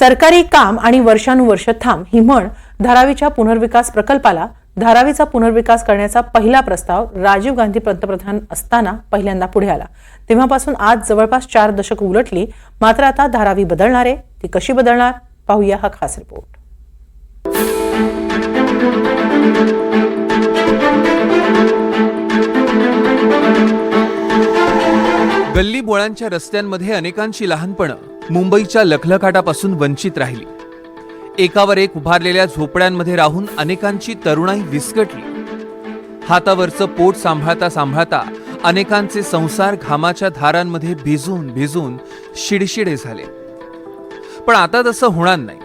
सरकारी काम आणि वर्षानुवर्ष थांब ही म्हण धारावीच्या पुनर्विकास प्रकल्पाला धारावीचा पुनर्विकास करण्याचा पहिला प्रस्ताव राजीव गांधी पंतप्रधान असताना पहिल्यांदा पुढे आला. तेव्हापासून आज जवळपास चार दशक उलटली मात्र आता धारावी बदलणार आहे. ती कशी बदलणार? पाहूया हा खास रिपोर्ट. गल्ली बोळांच्या रस्त्यांमध्ये अनेकांची लहानपणं. मुंबईच्या लखलखाटापासून वंचित राहिली. एकावर एक उभारलेल्या झोपड्यांमध्ये राहून अनेकांची तरुणाई विस्कटली. हातावरचं पोट सांभाळता सांभाळता अनेकांचे संसार घामाच्या धारांमध्ये भिजून भिजून शिडशिडे झाले. पण आता तसं होणार नाही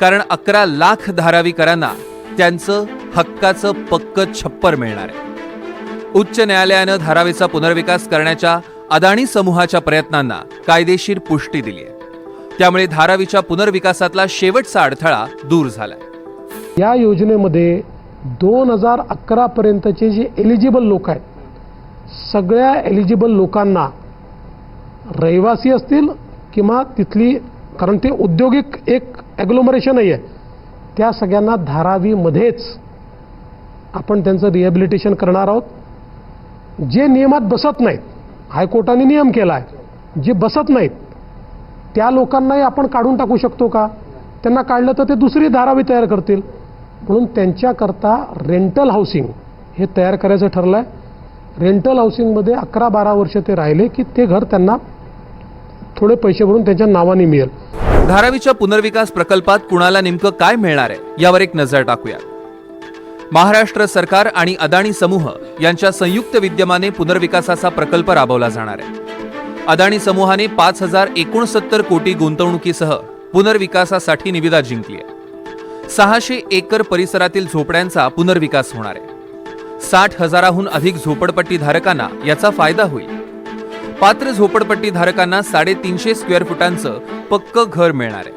कारण अकरा लाख धारावीकरांना त्यांचं हक्काचं पक्क छप्पर मिळणार आहे. उच्च न्यायालयानं धारावीचा पुनर्विकास करण्याच्या अदाणी समूहाच्या प्रयत्नांना कायदेशीर पुष्टी दिली आहे. त्यामुळे धारावीच्या पुनर्विकासातला शेवटचा अडथळा दूर झालाय. या योजनेमध्ये दोन हजार अकरापर्यंतचे जे एलिजिबल लोक आहेत सगळ्या एलिजिबल लोकांना रहिवासी असतील किंवा तिथली कारण ते औद्योगिक एक ॲग्लोमरेशनही आहे त्या सगळ्यांना धारावीमध्येच आपण त्यांचं रिहॅबिलिटेशन करणार आहोत. जे नियमात बसत नाहीत हायकोर्टाने नियम केला आहे जे बसत नाहीत त्या लोकांनाही आपण काढून टाकू शकतो का? त्यांना काढलं तर ते दुसरी धारावी तयार करतील. म्हणून त्यांच्याकरता रेंटल हाऊसिंग हे तयार करायचं ठरलं आहे रेंटल हाऊसिंगमध्ये अकरा बारा वर्ष ते राहिले की ते घर त्यांना थोडे पैसे भरून त्यांच्या नावाने मिळेल. धारावीच्या पुनर्विकास प्रकल्पात कुणाला नेमकं काय मिळणार आहे यावर एक नजर टाकूया. महाराष्ट्र सरकार आणि अदाणी समूह यांच्या संयुक्त विद्यमाने पुनर्विकासाचा प्रकल्प राबवला जाणार आहे. अदाणी समूहाने पाच हजार एकोणसत्तर कोटी गुंतवणुकीसह पुनर्विकासासाठी निविदा जिंकली आहे. सहाशे एकर परिसरातील झोपड्यांचा पुनर्विकास होणार आहे. साठ हजाराहून अधिक झोपडपट्टी धारकांना याचा फायदा होईल. पात्र झोपडपट्टी धारकांना साडेतीनशे स्क्वेअर फुटांचं पक्क घर मिळणार आहे.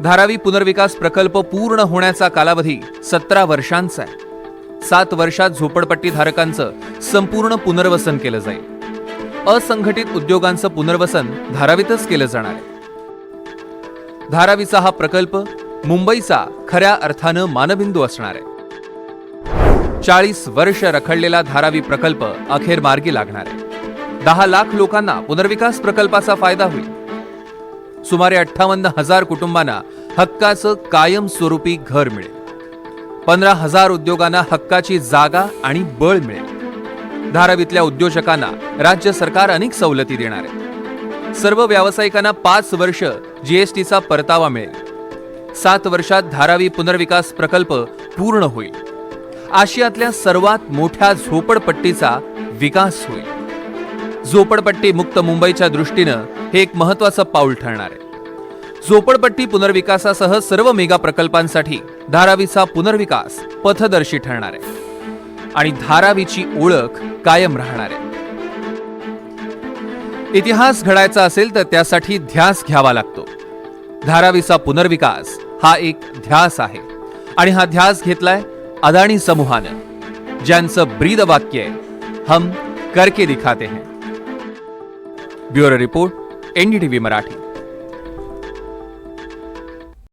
धारावी पुनर्विकास प्रकल्प पूर्ण होण्याचा कालावधी सतरा वर्षांचा आहे. सात वर्षात झोपडपट्टी धारकांचं संपूर्ण पुनर्वसन केलं जाईल. असंघटित उद्योगांचं पुनर्वसन धारावीतच केलं जाणार आहे. धारावीचा हा प्रकल्प मुंबईचा खऱ्या अर्थानं मानबिंदू असणार आहे. चाळीस वर्ष रखडलेला धारावी प्रकल्प अखेर मार्गी लागणार आहे. दहा लाख लोकांना पुनर्विकास प्रकल्पाचा फायदा होईल. सुमारे अठ्ठावन्न हजार कुटुंबांना हक्काचं कायमस्वरूपी घर मिळेल. पंधरा हजार उद्योगांना हक्काची जागा आणि बळ मिळेल. धारावीतल्या उद्योजकांना राज्य सरकार अनेक सवलती देणार आहे. सर्व व्यावसायिकांना पाच वर्ष जीएसटीचा परतावा मिळेल. सात वर्षात धारावी पुनर्विकास प्रकल्प पूर्ण होईल. आशियातल्या सर्वात मोठ्या झोपडपट्टीचा विकास होईल. झोपडपट्टी मुक्त मुंबईच्या दृष्टीनं हे एक महत्वाचं पाऊल ठरणार आहे. झोपडपट्टी पुनर्विकासासह सर्व मेगा प्रकल्पांसाठी धारावीचा पुनर्विकास पथदर्शी ठरणार आहे. आणि धारावीची ओळख कायम राहणार आहे. इतिहास घडायचा असेल तर त्यासाठी ध्यास घ्यावा लागतो. धारावीचा पुनर्विकास हा एक ध्यास आहे आणि हा ध्यास घेतलाय अदाणी समूहानं ज्यांचं ब्रीद वाक्य आहे हम करके दिखाते हैं. Bureau report NDTV Marathi.